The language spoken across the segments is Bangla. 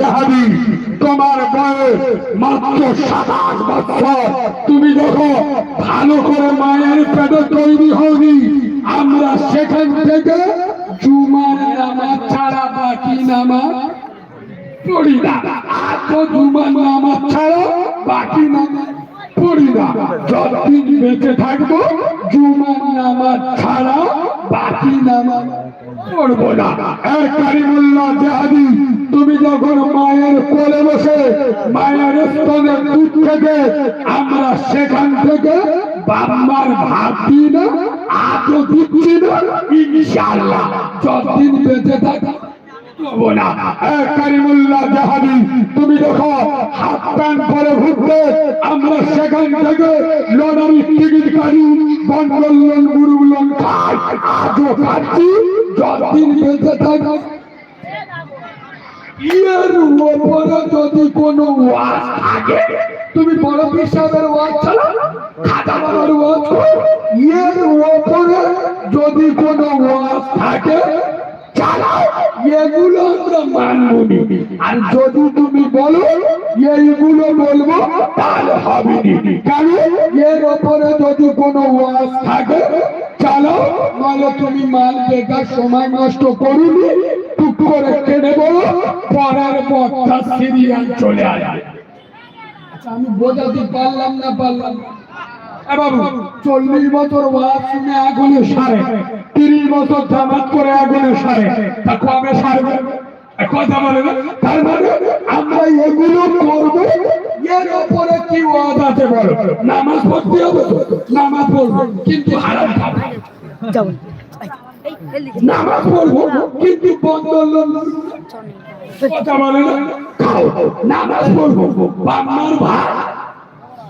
জাহাবি, তোমার বয়স মাত্র সাতাশ বছর। তুমি দেখো, ভালো করে মায়ের পেটে তৈরি হওনি আমরা সেখান থেকে জুমার নামাজ ছাড়া বাকি নামাজ পড়ি না। আর জুমার নামাজ ছাড়া বাকি নামাজ পড়ি না। যতদিন বেঁচে থাকব, জুমার নামাজ ছাড়া বাকি নামাজ পড়ব না। এ কারিমুল্লাহ জাহাদি, তুমি যখন মায়ের কোলে বসে মায়ের স্তনের দুধ থেকে আমরা সেখান থেকে ভাত দিই না, আজও দিচ্ছি না, ইনশাআল্লাহ। যতদিন বেঁচে জাহাবি তুমি দেখো, হাত প্যান্ট পরে ঘুরতে, আমরা সেখান থেকে লটারি টিকিট কাটি বন্ডল লোন গুরু আজও খাচ্ছি। যতদিন বেঁচে থাকব ইয়ের উপরে যদি কোনো ওয়াজ থাকে তুমি বড় পিসাবের ওয়াজ চালো খাতা বাবার ওয়াজ। ইয়ের ওপরে যদি কোনো ওয়াজ থাকে এগুলো আমরা মানবো। আর যদি তুমি বলো, এইগুলো বলব, তাহলে হবে। কেন এর ওপরে যদি কোনো ওয়াজ থাকে চালাও নাহলে তুমি মাল বেকার সময় নষ্ট করুনি, টুক করে কেটে বলো, পরের বক্তা সিরিয়াল চলে আসবে আচ্ছা আমি বোঝাতে পারলাম না পারলাম না। এ বাবু চল্লিশ বছর ওয়াজ শুনে আগুনে সারে তিরিশ বছর জামাত করে আগুনে সারে তা কবে সারবে কথা বলে না। তার মানে আমরা এগুলো করব এর ওপরে কি ওয়াজ আছে বলো? নামাজ পড়তে হবে তো? নামাজ পড়ব কিন্তু হারাম খাব। নামাজ পড়ব কিন্তু বন্ধ কথা বলে না। খাও নামাজ পড়ব ভাত।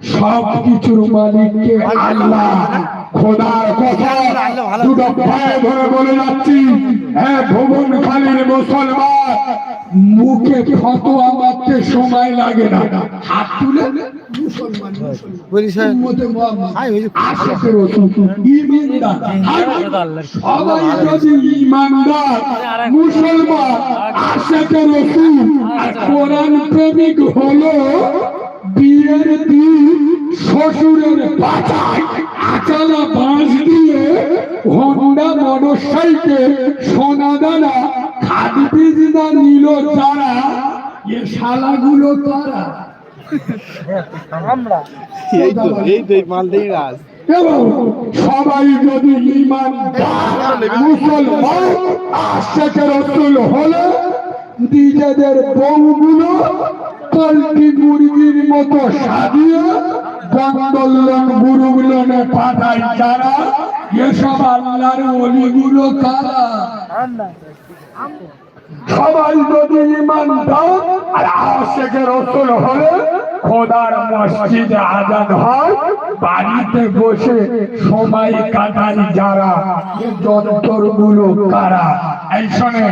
সব কিছুর মালিককে আল্লাহ খোদার কথা দুটো পায়ে ধরে বলে যাচ্ছি হ্যাঁ ভুবন খালির মুসলমান মুখে ফতোয়া মারতে সময় লাগে না হাত তুলে মুসলমান। সবাই যদি ঈমানদার, মুসলমান আশেকের রসুল আর কোরআন প্রেমিক হলো বিয়ের দিন শ্বশুরের পাচায় আচালা বাঁশ দিয়ে হন্ডা মোটর সাইকেল সোনা দানা খাদি নিল যারা এ শালাগুলো তারা। এই তো এই তো এই রাজ। এবং সবাই যদি ইমান মুসলমান আশেখ রসুল হলে নিজেদের বউগুলো পোল্ট্রি মুরগির মতো সাজিয়ে বন্দোলন গুরুগুলনে পাঠায় যারা এসব আল্লাহর অলিগুলো কারা? সবাই যদি ইমান দাও আর আশেখে রসুল হলে খোদার মসজিদে আজান হয়, বাড়িতে বসে সময় কাটাই যারা যন্ত্রগুলো কারা? এই শোনে,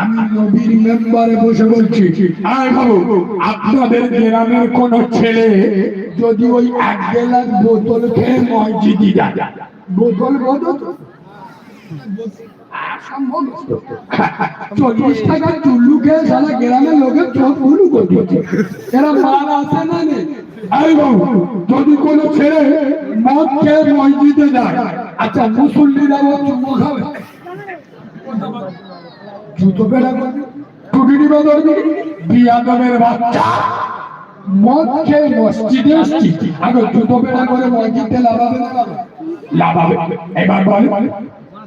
আমি নবীর মেম্বারে বসে বলছি আপনাদের গ্রামের কোন ছেলে যদি ওই এক বোতল খেয়ে মসজিদে যায়? বোতল বোতল চল্লিশ টাকা চুল্লু খেয়ে গ্রামের লোকের চোখ করছে। এরা না নেই? যদি কোনো ছেলে মদ খেয়ে মসজিদে যায় আচ্ছা মুসল্লিরা ও চুমো খাবে। জুতো পেড়া করবে। বাচ্চা মদ খেয়ে মসজিদে এসছি আগে জুতো পেড়া করে মসজিদে লাভাবে। লাভাবে। এবার বল।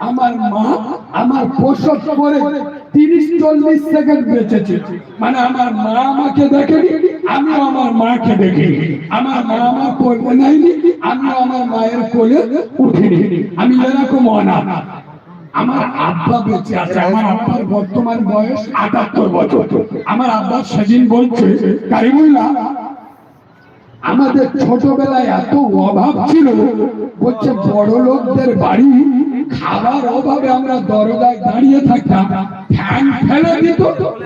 আমার মা আমার প্রসব করে তিরিশ চল্লিশ সেকেন্ড বেঁচেছে। মানে আমার মা আমাকে দেখেনি, আমিও আমার মাকে দেখিনি। আমার মা আমার কোলে নেয়নি, আমিও আমার মায়ের কোলে উঠিনি। আমি এরকম অনাথ। আমার আব্বা বেঁচে আছে। আমার আব্বার বর্তমান বয়স আটাত্তর বছর। আমার আব্বা সেদিন বলছে, কারিমুল্লাহ, আমাদের ছোটবেলায় এত অভাব ছিল, বলছে বড় লোকদের বাড়ি খাবার অভাবে আমরা দরজায় দাঁড়িয়ে থাকতাম, ফ্যান ফেলে দিত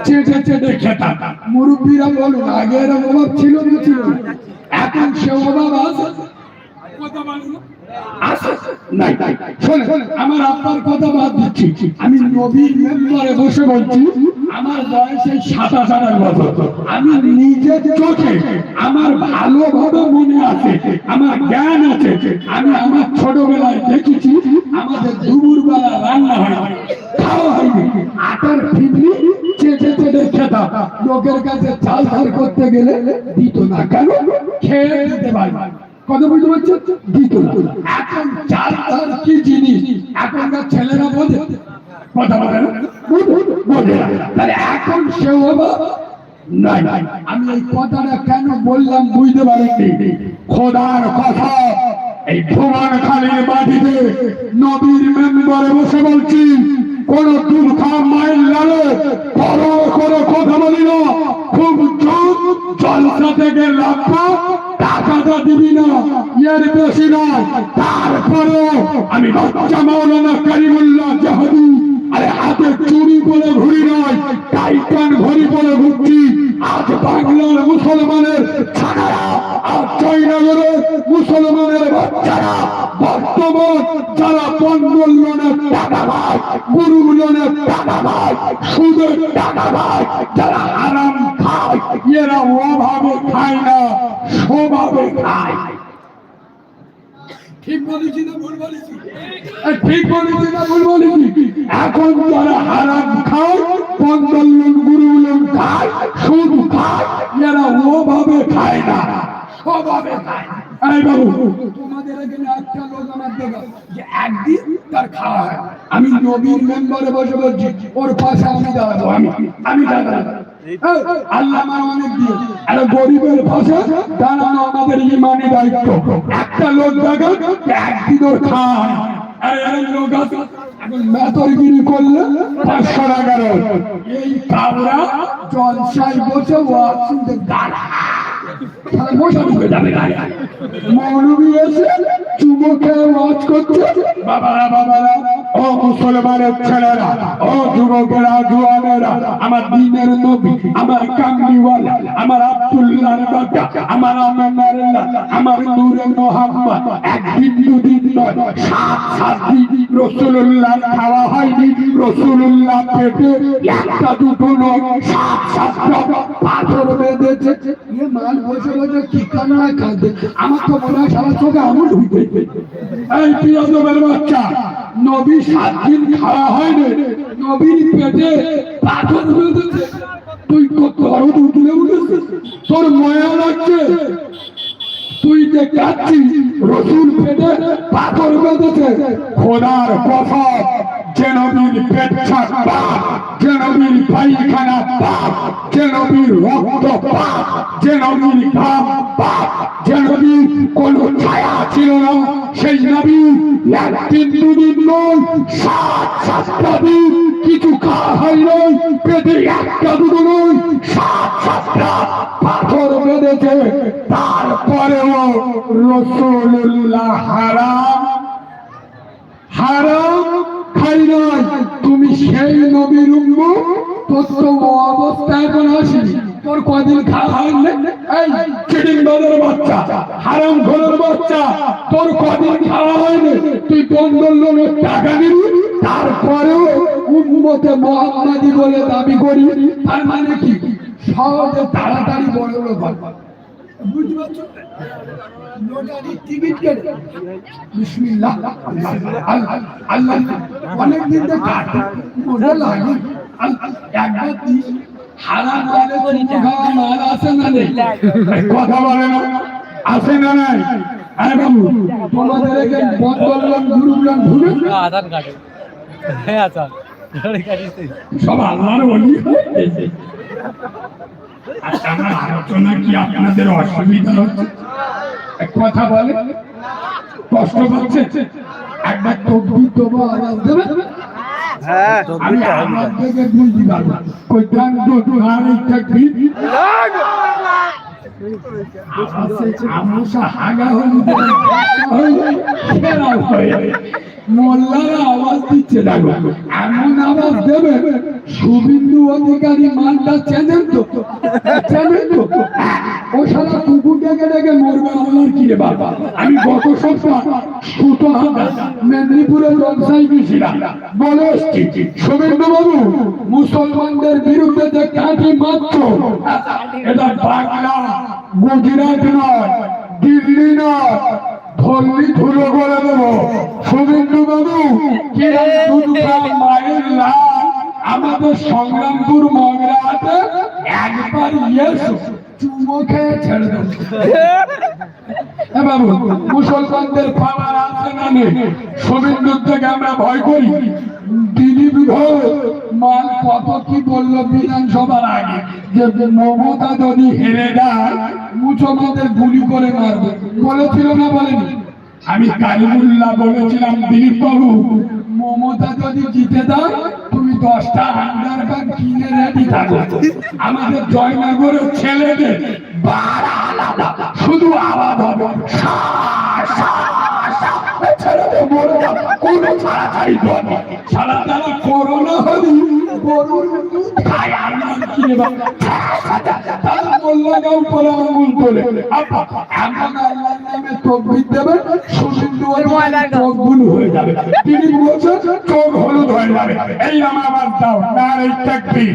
চেটে খেতাম মুরব্বীরা বলুন আগে অভাব ছিল না ছিল? এখন সে অভাব আছে? আমার আব্বার কথা বাদ দিচ্ছি। আমি নবীর মেম্বারে বসে বলছি, আমার বয়স সাতাশ আঠাশ বছর। আমি নিজের চোখে আমার ভালোভাবে মনে আছে, আমার জ্ঞান আছে। আমি আমার ছোটবেলায় দেখেছি, আমাদের দুপুর বেলা রান্না হয়, খাওয়া হয়নি। আটার ফিটলি চেটে চেটে খেতাম। লোকের কাছে চাল ধার করতে গেলে দিত না। কেন? খেয়ে দিতে পারি। কত বুঝতে এখন চাল কি জিনিস? ছেলেরা বোঝে। কথা না? আমি এই কথাটা কেন বললাম বুঝতে পারিনি। খোদার কথা। এই ভুবন খালির মাটিতে নদীর মেম্বারে বসে বলছি, কোন দুর্খা মাইল লালে কথা বলি না। খুব জলসা থেকে লাভবা টাকাটা দিবি না। এর বেশি নয় তারপরেও আমি বাচ্চা মাওলানা কারিমুল্লাহ জাহাদি আরে হাতে চুরি করে ঘুরি নয়, টাইটান ঘড়ি পরে ঘুরছি আজ বাংলার মুসলমানের ছানারা মুসলমানের বাচ্চারা বর্তমান যারা বন্ধন লোনের টাকা পায় গুরু লোনের টাকা পায়, সুদের টাকা পায়, যারা আরাম খায়, এরা অভাবে খায় না স্বভাবে খায়। ঠিক বলেছি না ভুল বলেছি? ঠিক ভুল এখন যারা হারাম খায় লোন গুরু খায় খায়, এরা ওভাবে খায় না। ওভাবে খায় তোমাদের একদিন তার আমি নবীর মেম্বারে বসে বলছি, ওর পাশে আমি দাঁড়াবো, আমি আমি দাঁড়াবো। আল্লাহ আমার অনেক গরিবের পাশে দাঁড়ানো আমাদের ইমানি দায়িত্ব। একটা লোক দেখেন একদিন খায় আর আছে, এখন বসে ওয়াজ শুনতে দাঁড়া ওয়াজ করছে। বাবারা বাবারা। ও মুসলমানের ছেলেরা, ও যুবকেরা, জুয়ানেরা, আমার দিনের নবী, আমার কামলিওয়ালা, আমার আব্দুল্লাহর বাচ্চা আমার আমেনারুল্লাহ আমার নূরে মোহাম্মদ। একদিন দুদিন নয়, সাত সাত দিন রসুল্লাহ খাওয়া হয়নি রসুল্লাহ পেটে একটা দুটো নয়, সাত সাতটা পাথর বেঁধেছে। ইয়ে মাল বসে বসে কি কান্না কাঁদে? আমার তো মনে হয় সারা চোখে আমল ঢুকে এই প্রিয়জমের বাচ্চা নবী সাত দিন খাওয়া হয়নি। নবীর পেটে পাথর বেঁধেছে। তুই তো গরম উঠলে উঠেছে তোর ময়া লাগছে। তুই যে কাচ্ছিস রসুন পেটে পাথর বেঁধেছে। খোদার কথা যে নবীর পেট পাপ যে নবীর পায়খানা পাপ যে নবীর রক্ত পাপ যে নবীর ঘাম পাপ যে নবীর কোন ছায়া ছিল না? সেই নবী দুদিন নয়, সাত সাতটা দিন কিছু খাওয়া হয় নাই, পেটে একটা দুটো নয়, সাত সাতটা পাথর বেঁধেছে। তারপরেও রসুল্লাহ হারাম। হারাম খাই নাই তুমি সেই নবীর উম্ম তোর তো ও অবস্থা এখন আসিনি। তোর কদিন খাওয়া হয়নি এই চিটিং বাজার বাচ্চা, হারাম ঘরের বাচ্চা, তোর কদিন খাওয়া হয়নি? তুই বন্ধন লোনের টাকা নিবি তারপরেও উম্মতে মোহাম্মদি বলে দাবি করি, তার মানে কি? সহজে তাড়াতাড়ি বড় লোক বুঝতে পারছ? লটারি টিকিট কেটে। বিসমিল্লাহ। আল্লাহ আল্লাহ আল্লাহ অনেক দিন থেকে কাটে। মজা লাগে একবার দিস হারাম মালে খাওয়া মাল আছে না। নেই কথা বলে না। আছে না নাই। আরে বাবু তোমাদের এখানে বদললাম গুরুগুলাম ঘুরে আধার কার্ডে। হ্যাঁ আচ্ছা। সব আল্লাহর বলি। আচ্ছা আমার আলোচনা কি আপনাদের অসুবিধা হচ্ছে? এক কথা বলে কষ্ট পাচ্ছে একবার তকবির দেবো আওয়াজ দেবে। হ্যাঁ। আমি আমার থেকে বুঝতে পারব কোথান তো তোমার এই তকবির হাগা হয়ে মোল্লারা আওয়াজ দিচ্ছে দেখো এমন আওয়াজ দেবে? শুভিন্দু অধিকারী চেনেন তো? চেনেন তো? ও সারা কুকুর ডেকে ডেকে মরবে আমার কি রে বাবা? আমি গত সপ্তাহ মেদিনীপুরের ব্যবসায়ী গেছিলাম। বলে এসছি শুভেন্দু বাবু মুসলমানদের বিরুদ্ধে যে কাঠি মাত্র এটা বাংলা, গুজরাট নয়, দিল্লি নয় ধর্মী ধুলো করে দেবো। মায়ের লাল। আমাদের সংগ্রামপুর মগরাতে একবার ইয়েস কত কি বলল বিধানসভার আগে? যে মমতা যদি হেরে মুসলমানদের গুলি করে মারবে। বলেছিল না বলেনি? আমি কালিমুল্লাহ বলেছিলাম, দিলীপ বাবু, মমতা যদি জিতে তুমি দশটা আন্ডার ব্যাগ কিনে রেডি থাকো। আমাদের জয়নগরের ছেলেদের বাড়া আলাদা শুধু আওয়াজ হবে ছেলেদের মরে কোনো ছাড়াছাড়ি দোয়া সারা তারা করোনা হলি গরুর খায় আল্লাহ কিনে তারা মোল্লা গাঁও আঙুল তোলে। আপা, এমন আল্লাহর ভিত তকবির দেবে শুধু চোখ ভুল হয়ে যাবে। তিনি বলছেন চোখ হলুদ হয়ে যাবে। এই আমার আবার দাও তার এই তাকবীর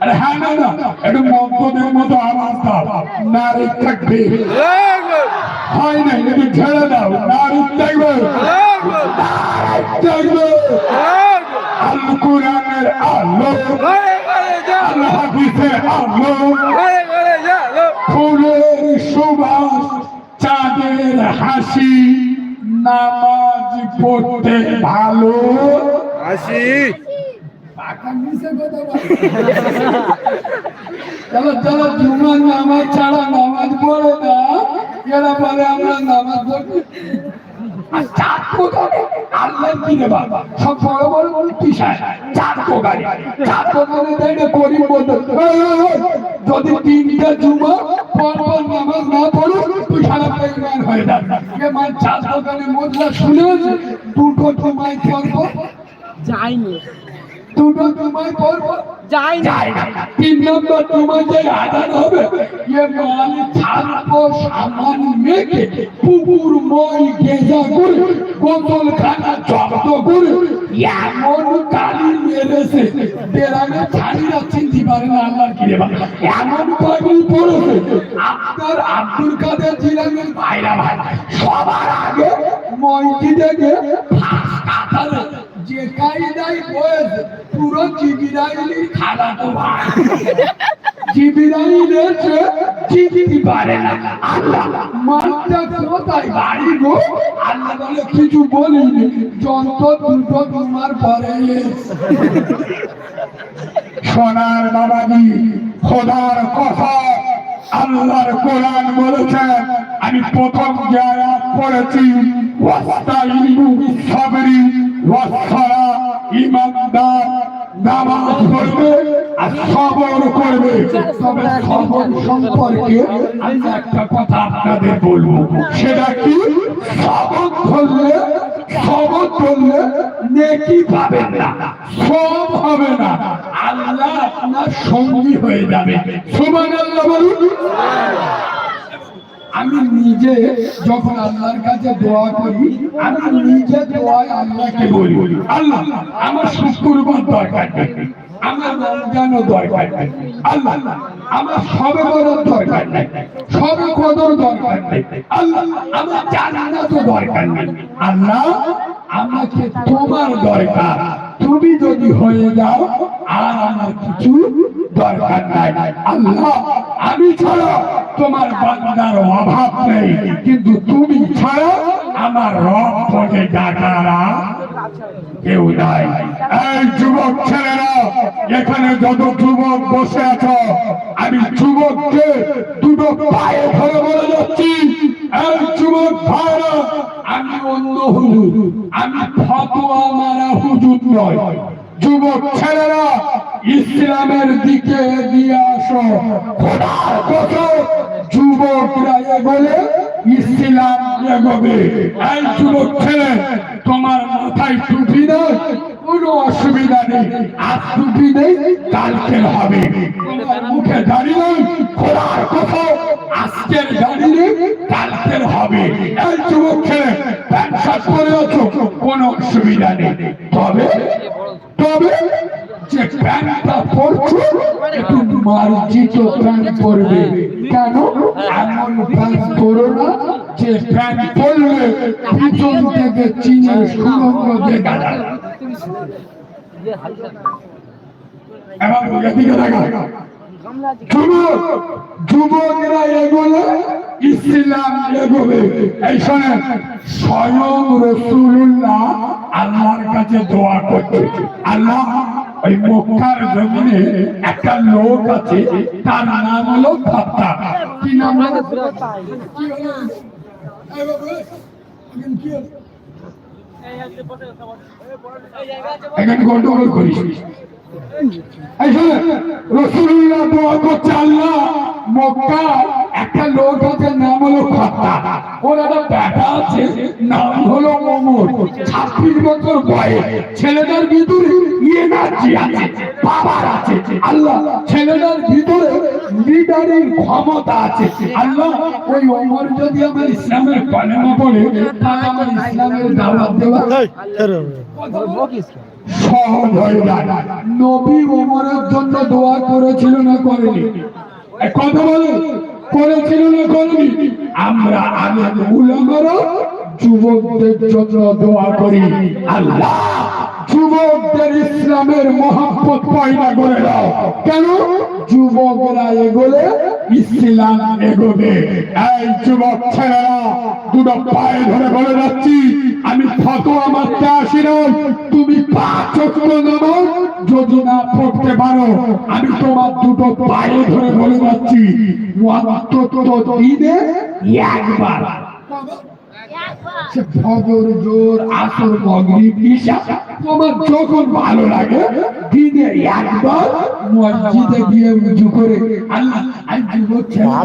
আরে হ্যাঁ না না, একটু মতো আওয়াজ দাও। নারী থাকবে। হয় না একটু ছেড়ে দাও, নারী থাকবে। থাকবে। আল কোরআনের আলো। আল হাদিসের আলো। ফুলের সুবাস, চাঁদের হাসি, নামাজ পড়তে ভালো। আসি যারা যারা জুমার নামাজ ছাড়া নামাজ পড়ে না এরা বলে আমরা নামাজ পড়ি চাঁদ কোথায়? আল্লাহর কি রে বাবা? সব বড় বড় বড় কিসায়? চাঁদ কোথায়? চাঁদ কোথায় দেয় না করিম বলতো, "এই, এই, এই, যদি তিনটা জুমা পর পর নামাজ না পড়ো তুই সারা হয়ে যাবি শুনেছ দুটো জুমায় যাইনি দুটো জুমায় পড়ব যাইনি যায় না। তিন নম্বর তোমার যে আদান হবে ইয়ে মাল ছাড়বো সামান মেঘে পুকুর মই গেজা করে বোতল খানা জব্দ করে এমন কালি মেরেছে। বেড়ানে ছাড়িরা চিনতে পারে না আল্লাহর কিরে এমন পাগল পড়েছে আপনার আব্দুল কাদের জিলানের ভাইরা ভাই। সবার আগে মইটি দেখে ফাঁস যে কায়দায় বয়েছে পুরো জিবিরাইলির খালা তো ভাই। জিবিরাইল এসে চিনতে পারে না। আল্লাহ। মানটা কোথায় বাড়ি গো? আল্লাহ বলে কিছু বলিনি। যন্ত্র দুটো তোমার পরে। সোনার বাবাজি খোদার কথা আল্লাহর কোরআন বলেছেন। আমি প্রথম যে আয়াত পড়েছি ওয়াস্তাইনু বিসসাবরি ওয়াসসালা ইমানদার নামাজ পড়বে আর করবে তবে সম্পর্কে আমি একটা কথা আপনাদের বলব সেটা কি সবর নেকি না সব হবে না আল্লাহ আপনার সঙ্গী হয়ে যাবে। সুমান বলুন। আমি নিজে যখন আল্লাহর কাছে দোয়া করি, আমি নিজে দোয়ায় আল্লাহকে বলি। আল্লাহ, আমার শুক্রবার দরকার আমার রমজানও দরকার নেই। আল্লাহ, আমার সবে বড় দরকার নেই। সবে কদর দরকার নেই। আল্লাহ, আমার জান্নাতও দরকার নেই। আল্লাহ, আমাকে তোমার দরকার। তুমি যদি হয়ে যাও, আর আমার কিছু দরকার নাই। আল্লাহ, আমি ছাড়া তোমার বান্দার অভাব নেই। কিন্তু তুমি ছাড়া আমার রব থেকে ডাকারা কেউ নাই। এই যুবক ছেলেরা, এখানে যত যুবক বসে আছো, আমি যুবককে দুটো পায়ে ধরে বলে যাচ্ছি। এই যুবক ভাইরা, আমি অন্য হুজুর, আমি ফতোয়া মারা হুজুর নয়। যুবক ছেলেরা, ইসলামের দিকে এগিয়ে আসো। কসম, যুবকরা এগোলে ইসলাম এগোবে। এই যুবক ছেলে, তোমার মাথায় টুপি নেই, কোনো অসুবিধা নেই। আজ টুপি নেই, কালকের হবে। মুখে দাড়ি নেই, খোদার কসম, আজকের দাড়ি নেই, কালকের হবে। এই যুবক ছেলে পরে আছো, কোনো অসুবিধা নেই। তবে তবে যে প্যান্টটা পরছো একটু মার্জিত প্যান্ট পরবে কেন? এমন প্যান্ট পরো না যে প্যান্ট পরলে পিছন থেকে চীনের সুগন্ধ দেখা যায় এবার এদিকে দেখা। যুবকরা এগোলে ইসলাম এগোবে এই স্বয়ং রসুল্লাহ আল্লাহর কাছে দোয়া করছে। আল্লাহ, ওই মক্কার জমিনে একটা লোক আছে, তার নাম হলো ফাত্তা কি নাম এখানে গন্ডগোল করিস। রসুল্লাহ দোয়া করছে আল্লাহ মক্কা একটা লোক আছে নাম হলো ফাত্তা ওর একটা ব্যাটা আছে নাম হলো ছাব্বিশ বছর বয়স ছেলেটার ভিতরে আছে আছে আল্লাহ ছেলেটার ভিতরে লিডারের ক্ষমতা আছে আল্লাহ ওই ওমর যদি আমার ইসলামের কলেমা পড়ে তাহলে আমার ইসলামের দাওয়াত দেওয়া সহজ হয়ে যায়। নবী ওমরের জন্য দোয়া করেছিল না করেনি? কথা বলো করেছিল না করেনি? আমরা আগে উলামারা যুবকদের জন্য দোয়া করি। আল্লাহ, যুবকদের ইসলামের মহাব্বত পয়দা করে দাও। কেন? যুবকরা এগোলে ইসলাম এগোবে। এই যুবক ছেলেরা, দুটো পায়ে ধরে বলে যাচ্ছি, আমি ফতোয়া মারতে আসি তুমি পাঁচ নামাজ যদি না পড়তে পারো, আমি তোমার দুটো পায়ে ধরে বলে যাচ্ছি। একবার। ফজর জোর আসর মগরিব ঈশা তোমার যখন ভালো লাগে, দিনে একবার মসজিদে গিয়ে উঁচু করে আল্লাহ আজ ছেলেরা